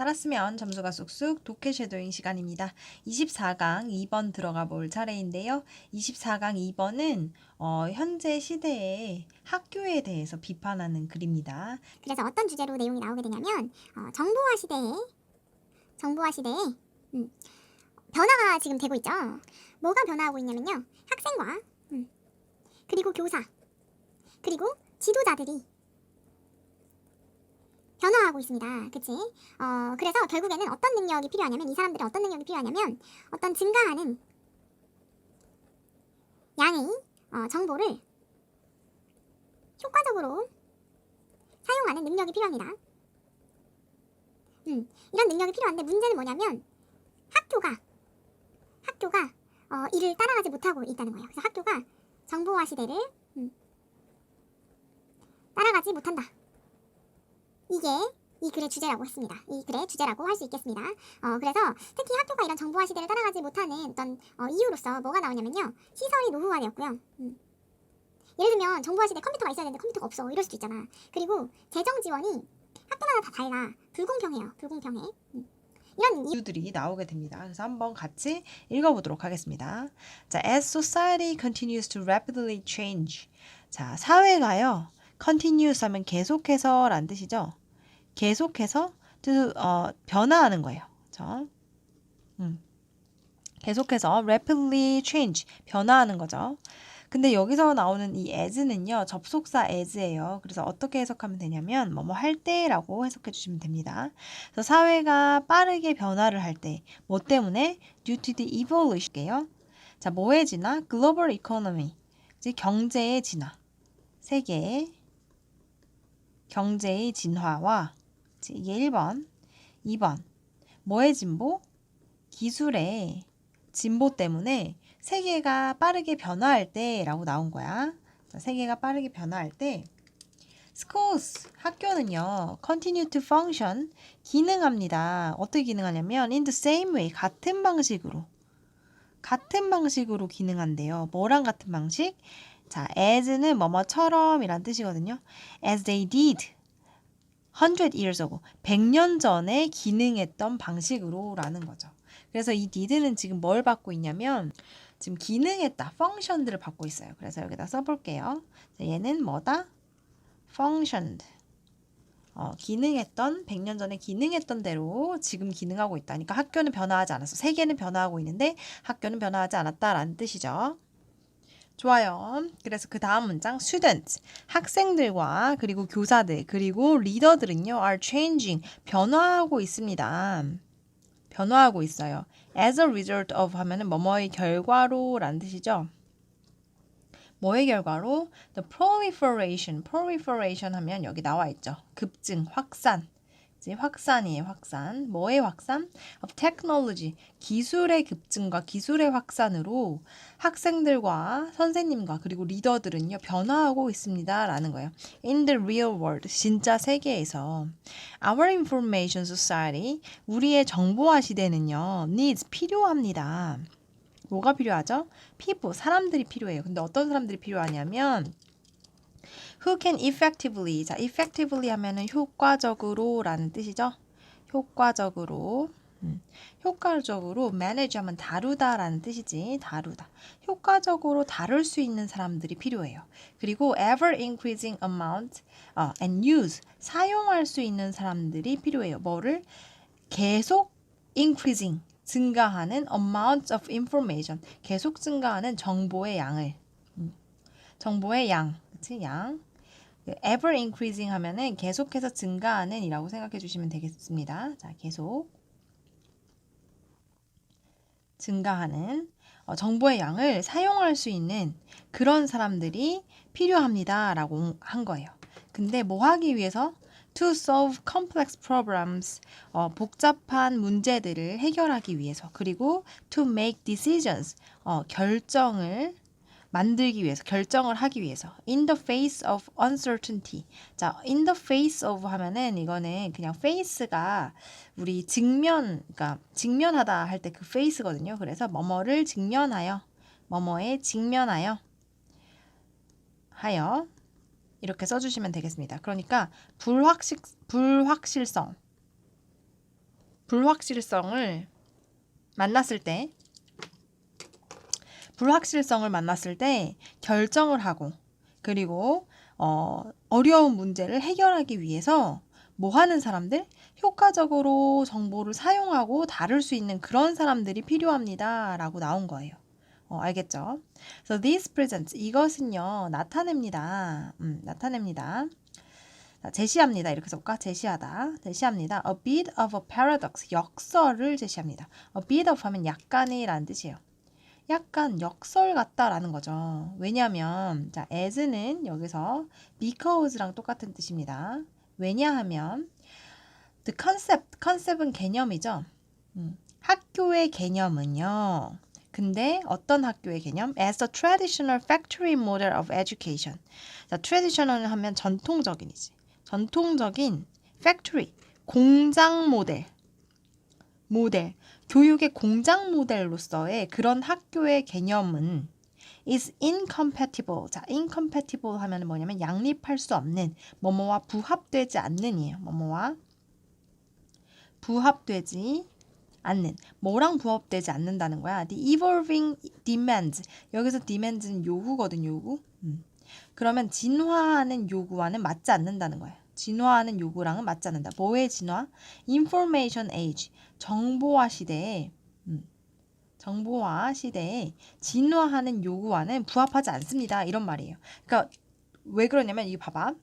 따랐으면 점수가 쑥쑥 독해 쉐도잉 시간입니다. 24강 2번 들어가 볼 차례인데요. 24강 2번은 어, 현재 시대의 학교에 대해서 비판하는 글입니다. 그래서 어떤 주제로 내용이 나오게 되냐면 어, 정보화 시대에 정보화 시대에 음, 변화가 지금 되고 있죠. 뭐가 변화하고 있냐면요. 학생과 음, 그리고 교사 그리고 지도자들이 변화하고 있습니다. 그치? 어, 그래서 결국에는 어떤 능력이 필요하냐면 이 사람들은 어떤 능력이 필요하냐면 어떤 증가하는 양의 어, 정보를 효과적으로 사용하는 능력이 필요합니다. 음, 이런 능력이 필요한데 문제는 뭐냐면 학교가 학교가 어, 이를 따라가지 못하고 있다는 거예요. 그래서 학교가 정보화 시대를 음, 따라가지 못한다. 이게 이 글의 주제라고 했습니다. 이 글의 주제라고 할 수 있겠습니다. 어, 그래서 특히 학교가 이런 정보화 시대를 따라가지 못하는 어떤 어, 이유로서 뭐가 나오냐면요. 시설이 노후화되었고요. 음. 예를 들면 정보화 시대 컴퓨터가 있어야 되는데 컴퓨터가 없어 이럴 수도 있잖아. 그리고 재정 지원이 학교마다 다 달라. 불공평해요. 불공평해. 음. 이런 이유 이유들이 나오게 됩니다. 그래서 한번 같이 읽어보도록 하겠습니다. 자, as society continues to rapidly change. 자, 사회가요. continuous 하면 계속해서 란 뜻이죠. 계속해서 to, 어, 변화하는 거예요. 그렇죠? 음. 계속해서 rapidly change 변화하는 거죠. 근데 여기서 나오는 이 as는요 접속사 as예요. 그래서 어떻게 해석하면 되냐면 뭐뭐 할 때라고 해석해 주시면 됩니다. 그래서 사회가 빠르게 변화를 할 때 뭐 때문에 due to the evolution이에요. 자 뭐의 진화? global economy 즉 경제의 진화 세계 경제의 진화와 자, 이게 1번 2번 뭐의 진보? 기술의 진보 때문에 세계가 빠르게 변화할 때라고 나온 거야. 자, 세계가 빠르게 변화할 때 schools 학교는요 continue to function 기능합니다. 어떻게 기능하냐면 in the same way 같은 방식으로 같은 방식으로 기능한대요. 뭐랑 같은 방식? 자, as는 뭐뭐처럼이란 뜻이거든요. as they did 100 years ago 100년 전에 기능했던 방식으로라는 거죠. 그래서 이 did는 지금 뭘 받고 있냐면 지금 기능했다 function들을 받고 있어요. 그래서 여기다 써볼게요. 자, 얘는 뭐다? functioned. 어, 기능했던 100년 전에 기능했던 대로 지금 기능하고 있다. 그러니까 학교는 변화하지 않았어. 세계는 변화하고 있는데 학교는 변화하지 않았다라는 뜻이죠. 좋아요. 그래서 그 다음 문장 students 학생들과 그리고 교사들 그리고 리더들은요 are changing 변화하고 있습니다. 변화하고 있어요. as a result of 하면은 뭐뭐의 결과로라는 뜻이죠. 뭐의 결과로? The proliferation, proliferation 하면 여기 나와 있죠. 급증, 확산. 확산이에요, 확산. 뭐의 확산? Of technology, 기술의 급증과 기술의 확산으로 학생들과 선생님과 그리고 리더들은요, 변화하고 있습니다. 라는 거예요. In the real world, 진짜 세계에서. Our information society, 우리의 정보화 시대는요, needs, 필요합니다. 뭐가 필요하죠? 피부, 사람들이 필요해요. 근데 어떤 사람들이 필요하냐면 who can effectively 자 effectively 하면은 효과적으로라는 뜻이죠. 효과적으로 음, 효과적으로 manage 하면 다루다라는 뜻이지 다루다 효과적으로 다룰 수 있는 사람들이 필요해요. 그리고 ever increasing amount 어, and use 사용할 수 있는 사람들이 필요해요. 뭐를 계속 increasing 증가하는 amount of information 계속 증가하는 정보의 양을 음, 정보의 양 그치 양그 ever increasing 하면은 계속해서 증가하는 이라고 생각해 주시면 되겠습니다. 자, 계속 증가하는 어, 정보의 양을 사용할 수 있는 그런 사람들이 필요합니다. 라고 한 거예요. 근데 뭐 하기 위해서? To solve complex problems. 어, 복잡한 문제들을 해결하기 위해서. 그리고 to make decisions. 어, 결정을 만들기 위해서, 결정을 하기 위해서. In the face of uncertainty. 자, in the face of 하면은 이거는 그냥 face가 우리 직면, 그러니까 직면하다 할 때 그 face거든요. 그래서 뭐뭐를 직면하여, 뭐뭐에 직면하여, 하여 이렇게 써 주시면 되겠습니다. 그러니까 불확실, 불확실성, 불확실성을 만났을 때 불확실성을 만났을 때 결정을 하고 그리고 어, 어려운 문제를 해결하기 위해서 뭐 하는 사람들? 효과적으로 정보를 사용하고 다룰 수 있는 그런 사람들이 필요합니다. 라고 나온 거예요. 어, 알겠죠? So this presents 이것은요 나타냅니다. 음, 나타냅니다. 자, 제시합니다. 이렇게 써볼까? 제시하다. 제시합니다. A bit of a paradox. 역설을 제시합니다. A bit of 하면 약간의 라는 뜻이에요. 약간 역설 같다라는 거죠. 왜냐하면 자 as는 여기서 because랑 똑같은 뜻입니다. 왜냐하면 the concept, 컨셉은 개념이죠. 음, 학교의 개념은요. 근데 어떤 학교의 개념? As a traditional factory model of education. 자, traditional 하면 전통적인이지. 전통적인 factory, 공장 모델. 모델. 교육의 공장 모델로서의 그런 학교의 개념은 is incompatible. 자, incompatible 하면 뭐냐면 양립할 수 없는 뭐뭐와 부합되지 않는이에요. 뭐뭐와 부합되지 않는 뭐랑 부합되지 않는다는 거야. The evolving demands 여기서 demands는 요구거든 요구. 음. 그러면 진화하는 요구와는 맞지 않는다는 거야. 진화하는 요구랑은 맞지 않는다. 뭐의 진화? Information age 정보화 시대에 음. 정보화 시대에 진화하는 요구와는 부합하지 않습니다. 이런 말이에요. 그러니까 왜 그러냐면 이거 봐봐.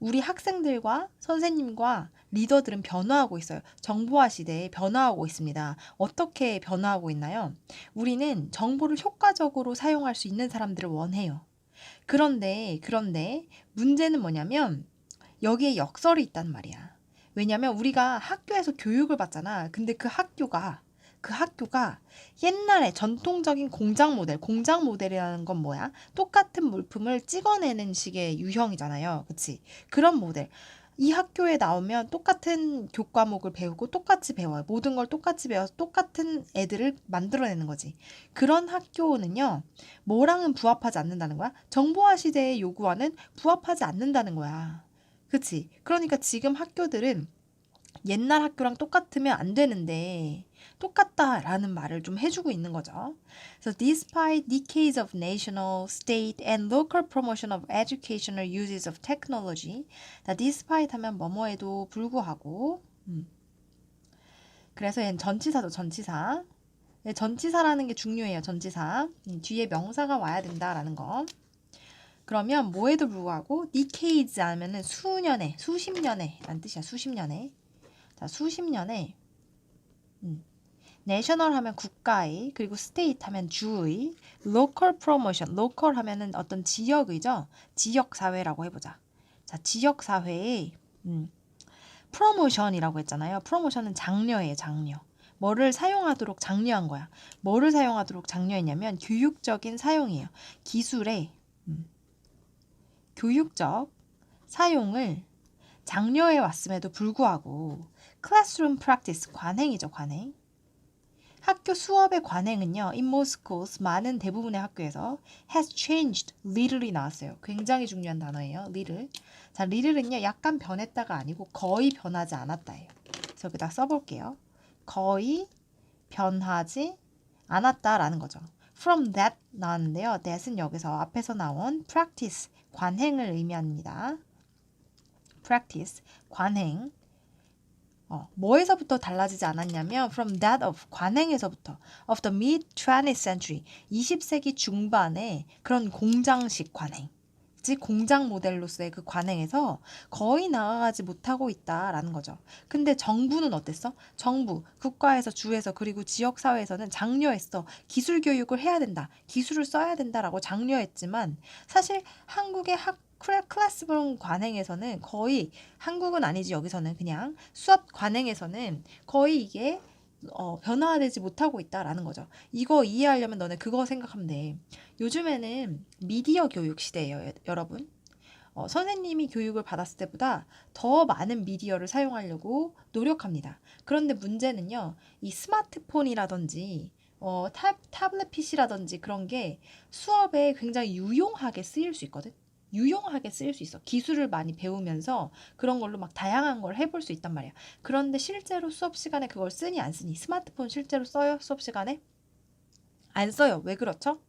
우리 학생들과 선생님과 리더들은 변화하고 있어요. 정보화 시대에 변화하고 있습니다. 어떻게 변화하고 있나요? 우리는 정보를 효과적으로 사용할 수 있는 사람들을 원해요. 그런데, 그런데 문제는 뭐냐면 여기에 역설이 있단 말이야. 왜냐면 우리가 학교에서 교육을 받잖아. 근데 그 학교가 그 학교가 옛날에 전통적인 공장 모델, 공장 모델이라는 건 뭐야? 똑같은 물품을 찍어내는 식의 유형이잖아요. 그치? 그런 모델. 이 학교에 나오면 똑같은 교과목을 배우고 똑같이 배워요. 모든 걸 똑같이 배워서 똑같은 애들을 만들어내는 거지. 그런 학교는요, 뭐랑은 부합하지 않는다는 거야? 정보화 시대의 요구와는 부합하지 않는다는 거야. 그치? 그러니까 지금 학교들은 옛날 학교랑 똑같으면 안 되는데 똑같다라는 말을 좀 해주고 있는 거죠. So despite decades of national, state, and local promotion of educational uses of technology, 자, despite 하면 뭐뭐에도 불구하고, 음. 그래서 얘는 전치사도 전치사. 네, 전치사라는 게 중요해요. 전치사. 음, 뒤에 명사가 와야 된다라는 거. 그러면 뭐에도 불구하고 decades 하면은 수년에, 수십 년에 라는 뜻이야. 수십 년에. 자, 수십 년에 음. 내셔널 하면 국가의 그리고 스테이트 하면 주의 로컬 프로모션 로컬 하면은 어떤 지역의죠 지역 사회라고 해 보자 자 지역 사회의 음, 프로모션이라고 했잖아요 프로모션은 장려예요 장려 뭐를 사용하도록 장려한 거야 뭐를 사용하도록 장려했냐면 교육적인 사용이에요 기술의 음, 교육적 사용을 장려해 왔음에도 불구하고 클래스룸 프랙티스 관행이죠 관행. 학교 수업의 관행은요 in most schools 많은 대부분의 학교에서 has changed little이 나왔어요. 굉장히 중요한 단어예요 little. 자 little은요 약간 변했다가 아니고 거의 변하지 않았다예요. 그래서 여기다 써볼게요. 거의 변하지 않았다라는 거죠 from that 나왔는데요. that은 여기서 앞에서 나온 practice 관행을 의미합니다. practice 관행. 어, 뭐에서부터 달라지지 않았냐면 from that of 관행에서부터. of the mid 20th century 20세기 중반에 그런 공장식 관행. 즉 공장 모델로서의 그 관행에서 거의 나아가지 못하고 있다라는 거죠. 근데 정부는 어땠어? 정부, 국가에서 주에서 그리고 지역 사회에서는 장려했어. 기술 교육을 해야 된다. 기술을 써야 된다라고 장려했지만 사실 한국의 학 클래- 클래스룸 관행에서는 거의 한국은 아니지 여기서는 그냥 수업 관행에서는 거의 이게 어, 변화되지 못하고 있다라는 거죠. 이거 이해하려면 너네 그거 생각하면 돼. 요즘에는 미디어 교육 시대예요, 여- 여러분. 어, 선생님이 교육을 받았을 때보다 더 많은 미디어를 사용하려고 노력합니다. 그런데 문제는요, 이 스마트폰이라든지 어, 타, 타블렛 PC라든지 그런 게 수업에 굉장히 유용하게 쓰일 수 있거든. 유용하게 쓰일 수 있어. 기술을 많이 배우면서 그런 걸로 막 다양한 걸 해볼 수 있단 말이야. 그런데 실제로 수업 시간에 그걸 쓰니 안 쓰니? 스마트폰 실제로 써요? 수업 시간에? 안 써요. 왜 그렇죠?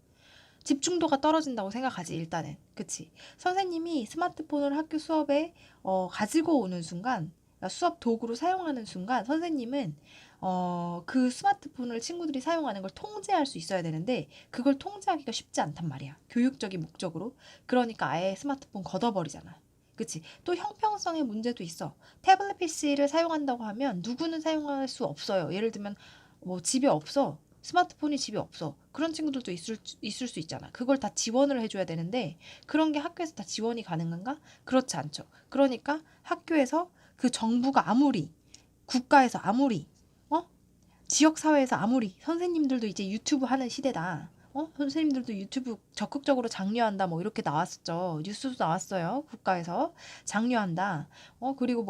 집중도가 떨어진다고 생각하지 일단은 그치 선생님이 스마트폰을 학교 수업에 어, 가지고 오는 순간 수업 도구로 사용하는 순간 선생님은 어, 그 스마트폰을 친구들이 사용하는 걸 통제할 수 있어야 되는데 그걸 통제하기가 쉽지 않단 말이야 교육적인 목적으로 그러니까 아예 스마트폰 걷어버리잖아 그치 또 형평성의 문제도 있어 태블릿 PC를 사용한다고 하면 누구는 사용할 수 없어요 예를 들면 뭐 집에 없어 스마트폰이 집에 없어. 그런 친구들도 있을, 있을 수 있잖아. 그걸 다 지원을 해줘야 되는데 그런 게 학교에서 다 지원이 가능한가? 그렇지 않죠. 그러니까 학교에서 그 정부가 아무리 국가에서 아무리 어 지역 사회에서 아무리 선생님들도 이제 유튜브 하는 시대다. 어 선생님들도 유튜브 적극적으로 장려한다 뭐 이렇게 나왔었죠. 뉴스도 나왔어요. 국가에서 장려한다. 어 그리고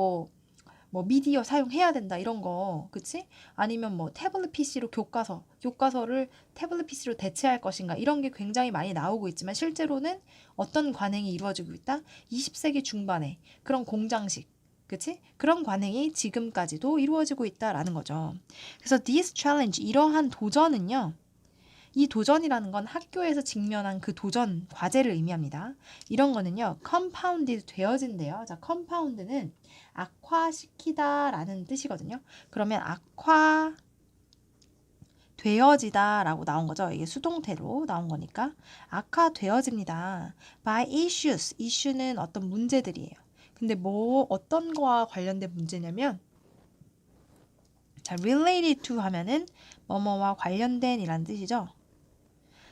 뭐뭐 미디어 사용해야 된다 이런 거 그치? 아니면 뭐 태블릿 PC로 교과서 교과서를 태블릿 PC로 대체할 것인가 이런 게 굉장히 많이 나오고 있지만 실제로는 어떤 관행이 이루어지고 있다? 20세기 중반에 그런 공장식 그치? 그런 관행이 지금까지도 이루어지고 있다라는 거죠. 그래서 this challenge 이러한 도전은요. 이 도전이라는 건 학교에서 직면한 그 도전 과제를 의미합니다. 이런 거는요. compounded 되어진대요. 자, compound는 악화시키다 라는 뜻이거든요. 그러면 악화 되어지다 라고 나온 거죠. 이게 수동태로 나온 거니까 악화되어집니다. by issues. issue는 어떤 문제들이에요. 근데 뭐 어떤 거와 관련된 문제냐면 자, related to 하면은 뭐뭐와 관련된이란 뜻이죠.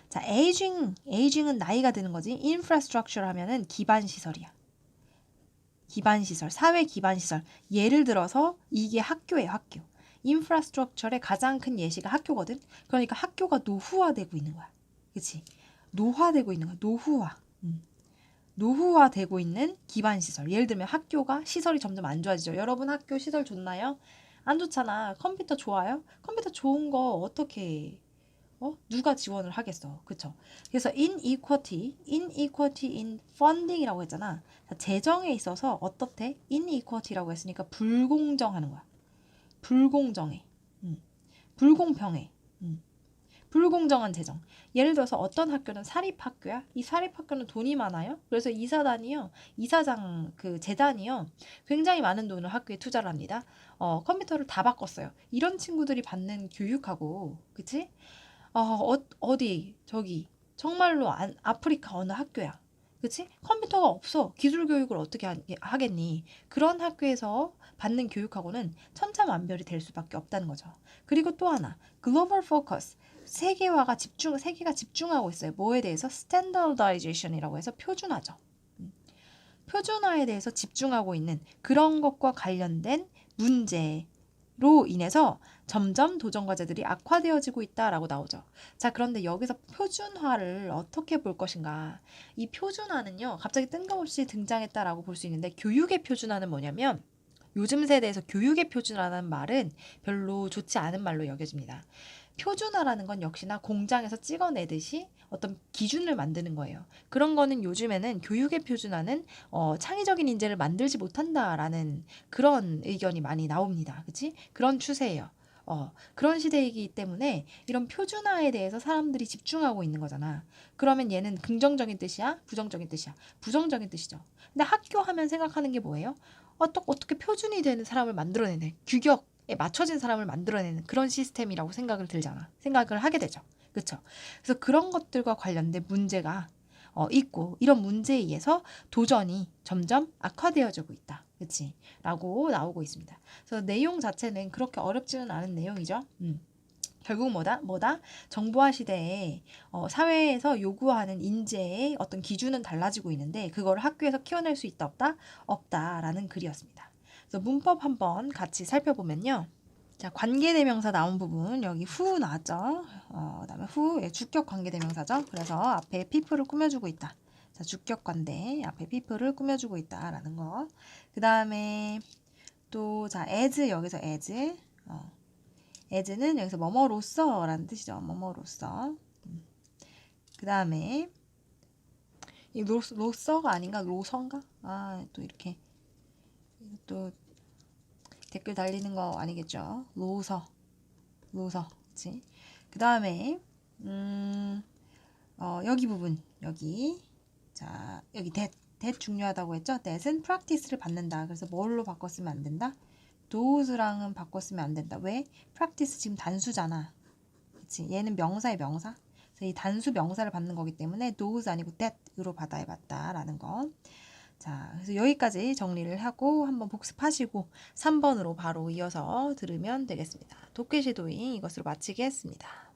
자, aging, aging은 나이가 드는 거지. infrastructure 하면은 기반 시설이야. 기반 시설, 사회 기반 시설. 예를 들어서 이게 학교예요, 학교. 인프라스트럭처의 가장 큰 예시가 학교거든. 그러니까 학교가 노후화되고 있는 거야. 그치? 노화되고 있는 거야. 노후화. 음. 노후화되고 있는 기반 시설. 예를 들면 학교가 시설이 점점 안 좋아지죠. 여러분 학교 시설 좋나요? 안 좋잖아. 컴퓨터 좋아요? 컴퓨터 좋은 거 어떻게 어? 누가 지원을 하겠어. 그쵸? 그래서 inequality, inequality in funding이라고 했잖아. 자, 재정에 있어서 어떻대? inequality라고 했으니까 불공정하는 거야. 불공정해. 음. 불공평해. 음. 불공정한 재정. 예를 들어서 어떤 학교는 사립학교야? 이 사립학교는 돈이 많아요? 그래서 이사단이요, 이사장 그 재단이요, 굉장히 많은 돈을 학교에 투자를 합니다. 어, 컴퓨터를 다 바꿨어요. 이런 친구들이 받는 교육하고, 그치? 어, 어, 어디, 저기, 정말로 안, 아프리카 어느 학교야. 그치? 컴퓨터가 없어. 기술 교육을 어떻게 하, 하겠니? 그런 학교에서 받는 교육하고는 천차만별이 될 수밖에 없다는 거죠. 그리고 또 하나, 글로벌 포커스. 세계화가 집중, 세계가 집중하고 있어요. 뭐에 대해서? 스탠더다이제이션이라고 해서 표준화죠. 음. 표준화에 대해서 집중하고 있는 그런 것과 관련된 문제로 인해서 점점 도전 과제들이 악화되어지고 있다라고 나오죠. 자, 그런데 여기서 표준화를 어떻게 볼 것인가? 이 표준화는요, 갑자기 뜬금없이 등장했다라고 볼 수 있는데, 교육의 표준화는 뭐냐면, 요즘 세대에서 교육의 표준화라는 말은 별로 좋지 않은 말로 여겨집니다. 표준화라는 건 역시나 공장에서 찍어내듯이 어떤 기준을 만드는 거예요. 그런 거는 요즘에는 교육의 표준화는 어, 창의적인 인재를 만들지 못한다라는 그런 의견이 많이 나옵니다. 그치? 그런 추세예요. 어, 그런 시대이기 때문에 이런 표준화에 대해서 사람들이 집중하고 있는 거잖아. 그러면 얘는 긍정적인 뜻이야? 부정적인 뜻이야? 부정적인 뜻이죠. 근데 학교 하면 생각하는 게 뭐예요? 어떠, 어떻게 표준이 되는 사람을 만들어내는 규격에 맞춰진 사람을 만들어내는 그런 시스템이라고 생각을 들잖아. 생각을 하게 되죠. 그렇죠? 그래서 그런 것들과 관련된 문제가 어, 있고 이런 문제에 의해서 도전이 점점 악화되어지고 있다. 그치? 라고 나오고 있습니다. 그래서 내용 자체는 그렇게 어렵지는 않은 내용이죠. 음. 결국 뭐다? 뭐다? 정보화 시대에 어, 사회에서 요구하는 인재의 어떤 기준은 달라지고 있는데 그걸 학교에서 키워낼 수 있다 없다? 없다라는 글이었습니다. 그래서 문법 한번 같이 살펴보면요. 자, 관계대명사 나온 부분 여기 후 나왔죠. 어, 그다음에 후 예, 주격 관계대명사죠. 그래서 앞에 people을 꾸며주고 있다. 자, 주격 관대 앞에 people을 꾸며주고 있다라는 거. 그다음에 또 자, as 여기서 as 어, as는 여기서 뭐뭐로서라는 뜻이죠. 뭐뭐로서. 음. 그다음에 이 로, 로서가 아닌가? 로선가? 아, 또 이렇게 또 댓글 달리는 거 아니겠죠? 로서. 로서. 그치? 그 다음에, 음, 어, 여기 부분. 여기. 자, 여기 that. that 중요하다고 했죠? that은 practice를 받는다. 그래서 뭘로 바꿨으면 안 된다? does랑은 바꿨으면 안 된다. 왜? practice 지금 단수잖아. 그치? 얘는 명사의 명사. 그래서 이 단수 명사를 받는 거기 때문에 does 아니고 that으로 받아야 맞다라는 거. 자, 그래서 여기까지 정리를 하고 한번 복습하시고 3번으로 바로 이어서 들으면 되겠습니다. 도깨시 도잉 이것으로 마치겠습니다.